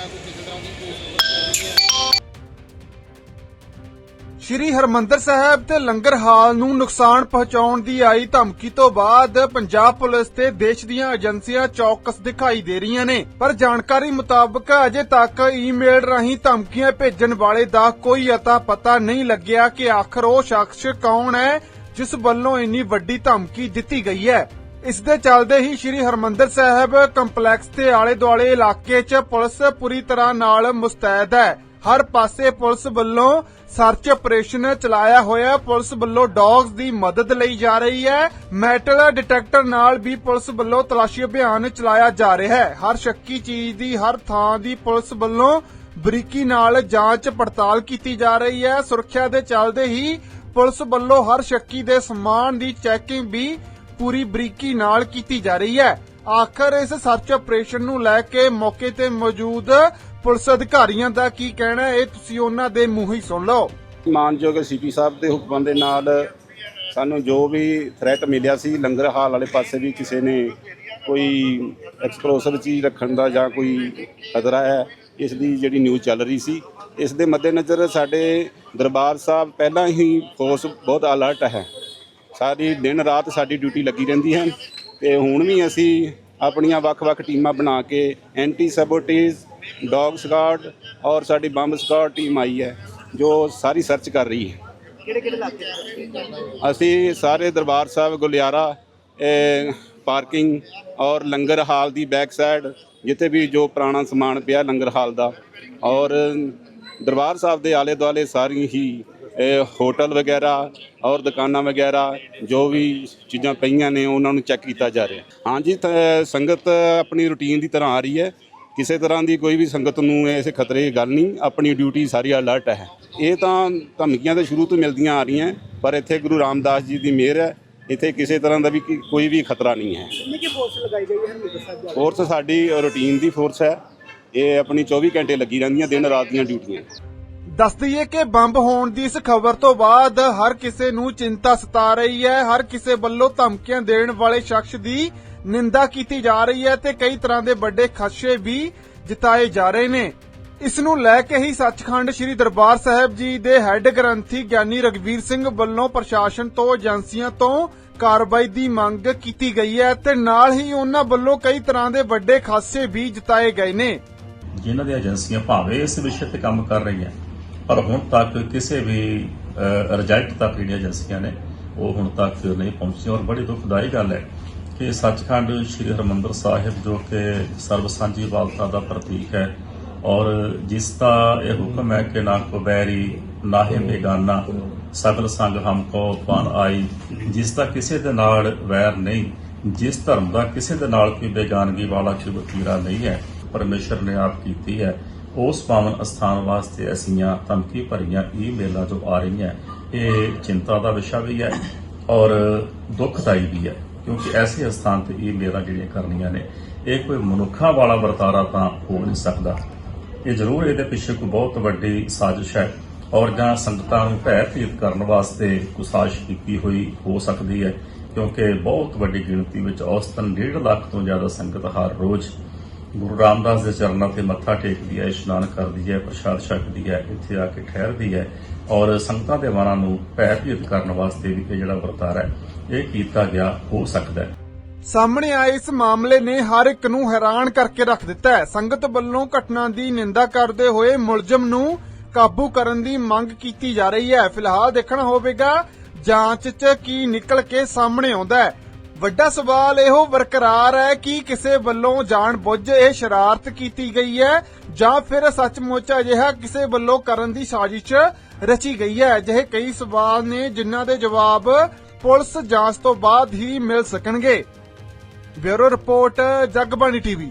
ਜਾਂ ਕੋਈ ਕਿਸੇ ਤਰ੍ਹਾਂ ਦੀ ਕੋਈ ਸ਼੍ਰੀ ਹਰਮੰਦਰ ਸਾਹਿਬ ਤੇ ਲੰਗਰ ਹਾਲ ਨੂੰ ਨੁਕਸਾਨ ਪਹੁੰਚਾਉਣ ਦੀ ਆਈ ਧਮਕੀ ਤੋਂ ਬਾਅਦ ਪੰਜਾਬ ਪੁਲਿਸ ਤੇ ਦੇਸ਼ ਦੀਆਂ ਏਜੰਸੀਆਂ ਚੌਕਸ ਦਿਖਾਈ ਦੇ ਰਹੀਆਂ ਨੇ। ਪਰ ਜਾਣਕਾਰੀ ਮੁਤਾਬਕ ਅਜੇ ਤੱਕ ਈਮੇਲ ਰਾਹੀਂ ਧਮਕੀਆਂ ਭੇਜਣ ਵਾਲੇ ਦਾ ਕੋਈ ਅਤਾ ਪਤਾ ਨਹੀਂ ਲੱਗਿਆ ਕਿ ਆਖਰ ਉਹ ਸ਼ਖਸ ਕੌਣ ਹੈ, ਜਿਸ ਵੱਲੋਂ ਇੰਨੀ ਵੱਡੀ ਧਮਕੀ ਦਿੱਤੀ ਗਈ ਹੈ। ਇਸ ਦੇ ਚੱਲਦੇ ਹੀ ਸ਼੍ਰੀ ਹਰਮੰਦਰ ਸਾਹਿਬ ਕੰਪਲੈਕਸ ਦੇ ਆਲੇ ਦੁਆਲੇ ਇਲਾਕੇ 'ਚ ਪੁਲਿਸ ਪੂਰੀ ਤਰ੍ਹਾਂ ਨਾਲ ਮੁਸਤੈਦ ਹੈ। ਹਰ ਪਾਸੇ ਪੁਲਿਸ ਵੱਲੋਂ ਸਰਚ ਆਪਰੇਸ਼ਨ ਚਲਾਇਆ ਹੋਇਆ। ਪੁਲਿਸ ਵੱਲੋਂ ਡੌਗਸ ਦੀ ਮਦਦ ਲਈ ਜਾ ਰਹੀ ਹੈ। ਮੈਟਲ ਡਿਟੈਕਟਰ ਨਾਲ ਵੀ ਪੁਲਿਸ ਵੱਲੋਂ ਤਲਾਸ਼ੀ ਅਭਿਆਨ ਚਲਾਇਆ ਜਾ ਰਿਹਾ ਹੈ। ਹਰ ਸ਼ੱਕੀ ਚੀਜ਼ ਦੀ, ਹਰ ਥਾਂ ਦੀ ਪੁਲਿਸ ਵੱਲੋਂ ਬਰੀਕੀ ਨਾਲ ਜਾਂਚ ਪੜਤਾਲ ਕੀਤੀ ਜਾ ਰਹੀ ਹੈ। ਸੁਰੱਖਿਆ ਦੇ ਚੱਲਦੇ ਹੀ ਪੁਲਿਸ ਵੱਲੋਂ ਹਰ ਸ਼ੱਕੀ ਦੇ ਸਮਾਨ ਦੀ ਚੈਕਿੰਗ ਵੀ ਪੂਰੀ ਬਰੀਕੀ ਨਾਲ ਕੀਤੀ ਜਾ ਰਹੀ ਹੈ। ਆਖਰ ਇਸ ਸਰਚ ਆਪਰੇਸ਼ਨ ਨੂੰ ਲੈ ਕੇ ਮੌਕੇ ਤੇ ਮੌਜੂਦ ਪੁਲਿਸ ਅਧਿਕਾਰੀਆਂ ਦਾ ਕੀ ਕਹਿਣਾ ਹੈ, ਇਹ ਤੁਸੀਂ ਉਹਨਾਂ ਦੇ ਮੂੰਹ ਹੀ ਸੁਣ ਲਓ। ਮਾਨਯੋਗ ਸੀਪੀ ਸਾਹਿਬ ਦੇ ਹੁਕਮਾਂ ਦੇ ਨਾਲ ਸਾਨੂੰ ਜੋ ਵੀ ਥ੍ਰੈਟ ਮਿਲਿਆ ਸੀ, ਲੰਗਰ ਹਾਲ ਵਾਲੇ ਪਾਸੇ ਵੀ ਕਿਸੇ ਨੇ ਕੋਈ ਐਕਸਪਲੋਸਿਵ ਚੀਜ਼ ਰੱਖਣ ਦਾ ਜਾਂ ਕੋਈ ਖਤਰਾ ਹੈ, ਇਸ ਦੀ ਜਿਹੜੀ ਨਿਊਜ਼ ਚੱਲ ਰਹੀ ਸੀ, ਇਸ ਦੇ ਮੱਦੇਨਜ਼ਰ ਸਾਡੇ ਦਰਬਾਰ ਸਾਹਿਬ ਪਹਿਲਾਂ ਹੀ ਫੋਰਸ ਬਹੁਤ ਅਲਰਟ ਹੈ। ਸਾਰੀ ਦਿਨ ਰਾਤ ਸਾਡੀ ਡਿਊਟੀ ਲੱਗੀ ਰਹਿੰਦੀ ਹੈ ਤੇ ਹੁਣ ਵੀ ਅਸੀਂ ਆਪਣੀਆਂ ਵੱਖ-ਵੱਖ ਟੀਮਾਂ ਬਣਾ ਕੇ ਐਂਟੀ ਸਬੋਟੇਜ ਡੌਗ ਸਕਾਡ ਔਰ ਸਾਡੀ ਬੰਬ ਸਕਾਡ ਟੀਮ ਆਈ ਹੈ ਜੋ ਸਾਰੀ ਸਰਚ ਕਰ ਰਹੀ ਹੈ। ਕਿਹੜੇ ਕਿਹੜੇ ਇਲਾਕੇ ਅਸੀਂ ਸਾਰੇ ਦਰਬਾਰ ਸਾਹਿਬ ਗੁਲਿਆਰਾ ਇਹ, ਪਾਰਕਿੰਗ ਔਰ ਲੰਗਰ ਹਾਲ ਦੀ ਬੈਕ ਸਾਈਡ ਜਿੱਥੇ ਵੀ ਜੋ ਪੁਰਾਣਾ ਸਮਾਨ ਪਿਆ ਲੰਗਰ ਹਾਲ ਦਾ ਔਰ ਦਰਬਾਰ ਸਾਹਿਬ ਦੇ ਆਲੇ ਦੁਆਲੇ ਸਾਰੀ ਹੀ ਹੋਟਲ ਵਗੈਰਾ ਔਰ ਦੁਕਾਨਾਂ ਵਗੈਰਾ ਜੋ ਵੀ ਚੀਜ਼ਾਂ ਪਈਆਂ ਨੇ ਉਹਨਾਂ ਨੂੰ ਚੈੱਕ ਕੀਤਾ ਜਾ ਰਿਹਾ। ਹਾਂਜੀ ਸੰਗਤ ਆਪਣੀ ਰੁਟੀਨ ਦੀ ਤਰ੍ਹਾਂ ਆ ਰਹੀ ਹੈ। ਕਿਸੇ ਤਰ੍ਹਾਂ ਦੀ ਕੋਈ ਵੀ ਸੰਗਤ ਨੂੰ ਐਸੇ ਖਤਰੇ ਦੀ ਗੱਲ ਨਹੀਂ ਆਪਣੀ ਡਿਊਟੀ ਸਾਰੀ ਅਲਰਟ ਹੈ। ਇਹ ਤਾਂ ਧਮਕੀਆਂ ਤਾਂ ਸ਼ੁਰੂ ਤੋਂ ਮਿਲਦੀਆਂ ਆ ਰਹੀਆਂ ਪਰ ਇੱਥੇ ਗੁਰੂ ਰਾਮਦਾਸ ਜੀ ਦੀ ਮਿਹਰ ਹੈ। ਇੱਥੇ ਕਿਸੇ ਤਰ੍ਹਾਂ ਦਾ ਵੀ ਕੋਈ ਵੀ ਖਤਰਾ ਨਹੀਂ ਹੈ। ਕਿੰਨੀ ਫੋਰਸ ਲਗਾਈ ਗਈ ਹੈ ਜੀ ਫੋਰਸ ਸਾਡੀ ਰੁਟੀਨ ਦੀ ਫੋਰਸ ਹੈ। ਇਹ ਆਪਣੀ 24 ਘੰਟੇ ਲੱਗੀ ਰਹਿੰਦੀਆਂ ਦਿਨ ਰਾਤ ਦੀਆਂ ਡਿਊਟੀਆਂ ਦੱਸ ਦਈਏ ਕਿ ਬੰਬ ਹੋਣ ਦੀ ਇਸ ਖਬਰ ਤੋਂ ਬਾਅਦ ਹਰ ਕਿਸੇ ਨੂੰ ਚਿੰਤਾ ਸਤਾ ਰਹੀ ਹੈ ਹਰ ਕਿਸੇ ਵੱਲੋਂ ਧਮਕੀਆਂ ਦੇਣ ਵਾਲੇ ਸ਼ਖਸ ਦੀ ਨਿੰਦਾ ਕੀਤੀ ਜਾ ਰਹੀ ਹੈ ਤੇ ਕਈ ਤਰ੍ਹਾਂ ਦੇ ਵੱਡੇ ਖਦਸ਼ੇ ਵੀ ਜਿਤਾਏ ਜਾ ਰਹੇ ਨੇ। ਇਸ ਨੂੰ ਲੈ ਕੇ ਹੀ ਸੱਚਖੰਡ ਸ੍ਰੀ ਦਰਬਾਰ ਸਾਹਿਬ ਜੀ ਦੇ ਹੈੱਡ ਗ੍ਰੰਥੀ ਗਿਆਨੀ ਰਗਵੀਰ ਸਿੰਘ ਵੱਲੋਂ ਪ੍ਰਸ਼ਾਸਨ ਤੋਂ, ਏਜੰਸੀਆਂ ਤੋਂ ਕਾਰਵਾਈ ਦੀ ਮੰਗ ਕੀਤੀ ਗਈ ਹੈ ਤੇ ਨਾਲ ਹੀ ਉਹਨਾਂ ਵੱਲੋਂ ਕਈ ਤਰ੍ਹਾਂ ਦੇ ਵੱਡੇ ਖਾਸੇ ਵੀ ਜਿਤਾਏ ਗਏ ਨੇ। ਜਿਨ੍ਹਾਂ ਦੀਆਂ ਏਜੰਸੀਆਂ ਭਾਵੇਂ ਇਸ ਵਿਸ਼ੇ ਤੇ ਕੰਮ ਕਰ ਰਹੀਆਂ ਪਰ ਹੁਣ ਤੱਕ ਕਿਸੇ ਵੀ ਰਿਜ਼ਲਟ ਤੱਕ ਜਿਹੜੀਆਂ ਏਜੰਸੀਆਂ ਨੇ, ਉਹ ਹੁਣ ਤੱਕ ਨਹੀਂ ਪਹੁੰਚੀਆਂ। ਔਰ ਬੜੀ ਦੁਖਦਾਈ ਗੱਲ ਹੈ ਕਿ ਸੱਚਖੰਡ ਸ੍ਰੀ ਹਰਮੰਦਰ ਸਾਹਿਬ, ਜੋ ਕਿ ਸਰਬ ਸਾਂਝੀ ਵਾਲਤਾ ਦਾ ਪ੍ਰਤੀਕ ਹੈ, ਔਰ ਜਿਸ ਦਾ ਇਹ ਹੁਕਮ ਹੈ ਕਿ ਨਾ ਕੋ ਬੈਰੀ ਨਾਹੇ ਬੇਗਾਨਾ, ਸਗਲ ਸੰਗ ਹਮ ਕੋ ਪਾਨ ਆਈ, ਜਿਸ ਦਾ ਕਿਸੇ ਦੇ ਨਾਲ ਵੈਰ ਨਹੀਂ, ਜਿਸ ਧਰਮ ਦਾ ਕਿਸੇ ਦੇ ਨਾਲ ਕੋਈ ਬੇਗਾਨਗੀ ਵਾਲਾ ਕੋਈ ਵਤੀਰਾ ਨਹੀਂ ਹੈ, ਪਰਮੇਸ਼ਰ ਨੇ ਆਪ ਕੀਤੀ ਹੈ। ਉਸ ਪਾਵਨ ਅਸਥਾਨ ਵਾਸਤੇ ਅਸੀਆਂ ਧਮਕੀ ਭਰੀਆਂ ਈਮੇਲਾਂ ਜੋ ਆ ਰਹੀਆਂ, ਇਹ ਚਿੰਤਾ ਦਾ ਵਿਸ਼ਾ ਵੀ ਹੈ ਔਰ ਦੁੱਖਦਾਈ ਵੀ ਹੈ, ਕਿਉਂਕਿ ਐਸੇ ਅਸਥਾਨ ਤੇ ਈਮੇਲਾਂ ਜਿਹੜੀਆਂ ਕਰਨੀਆਂ ਨੇ, ਇਹ ਕੋਈ ਮਨੁੱਖਾਂ ਵਾਲਾ ਵਰਤਾਰਾ ਤਾਂ ਹੋ ਨਹੀਂ ਸਕਦਾ। ਇਹ ਜ਼ਰੂਰ ਇਹਦੇ ਪਿੱਛੇ ਕੋਈ ਬਹੁਤ ਵੱਡੀ ਸਾਜ਼ਿਸ਼ ਹੈ ਔਰ ਜਾਂ ਸੰਗਤਾਂ ਨੂੰ ਭੈ ਭੀਤ ਕਰਨ ਵਾਸਤੇ ਕੁਸਾਸ਼ ਕੀਤੀ ਹੋਈ ਹੋ ਸਕਦੀ ਹੈ, ਕਿਉਂਕਿ ਬਹੁਤ ਵੱਡੀ ਗਿਣਤੀ ਵਿੱਚ ਔਸਤਨ 1.5 ਲੱਖ ਤੋਂ ਜ਼ਿਆਦਾ ਸੰਗਤ ਹਰ ਰੋਜ਼ ਗੁਰੂ ਰਾਮਦਾਸ ਦੇ ਚਰਨਾਂ ਤੇ ਮੱਥਾ ਟੇਕਦੀ ਹੈ, ਇਸ਼ਨਾਨ ਕਰਦੀ ਹੈ, ਪ੍ਰਸ਼ਾਦ ਛਕਦੀ ਹੈ, ਇੱਥੇ ਆ ਕੇ ਠਹਿਰਦੀ ਹੈ ਔਰ ਸੰਗਤਾਂ ਦੇ ਮਨਾਂ ਨੂੰ ਭੈ ਭੀਤ ਕਰਨ ਵਾਸਤੇ ਵੀ ਇਹ ਜਿਹੜਾ ਵਰਤਾਰਾ ਹੈ, ਇਹ ਕੀਤਾ ਗਿਆ, ਹੋ ਸਕਦਾ ਹੈ। ਸਾਹਮਣੇ ਆਏ ਇਸ ਮਾਮਲੇ ਨੇ ਹਰ ਇੱਕ ਨੂੰ ਹੈਰਾਨ ਕਰਕੇ ਰੱਖ ਦਿੱਤਾ ਹੈ। ਸੰਗਤ ਵੱਲੋਂ ਘਟਨਾ ਦੀ ਨਿੰਦਾ ਕਰਦੇ ਹੋਏ ਮੁਲਜ਼ਮ ਨੂੰ ਕਾਬੂ ਕਰਨ ਦੀ ਮੰਗ ਕੀਤੀ ਜਾ ਰਹੀ ਹੈ। ਫਿਲਹਾਲ ਦੇਖਣਾ ਹੋਵੇਗਾ, ਜਾਂਚ 'ਚ ਕੀ ਨਿਕਲ ਕੇ ਸਾਹਮਣੇ ਆਉਂਦਾ ਹੈ। ਵੱਡਾ ਸਵਾਲ ਇਹੋ ਬਰਕਰਾਰ ਹੈ ਕਿ ਕਿਸੇ ਵੱਲੋਂ ਜਾਣਬੁੱਝ ਇਹ ਸ਼ਰਾਰਤ ਕੀਤੀ ਗਈ ਹੈ ਜਾਂ ਫਿਰ ਸੱਚਮੁੱਚ ਅਜਿਹਾ ਕਿਸੇ ਵੱਲੋਂ ਕਰਨ ਦੀ ਸਾਜ਼ਿਸ਼ ਰਚੀ ਗਈ ਹੈ। ਅਜਿਹੇ ਕਈ ਸਵਾਲ ਨੇ ਜਿਨ੍ਹਾਂ ਦੇ ਜਵਾਬ ਪੁਲਿਸ ਜਾਂਚ ਤੋਂ ਬਾਅਦ ਹੀ ਮਿਲ ਸਕਣਗੇ। Bureau report, Jagbani TV.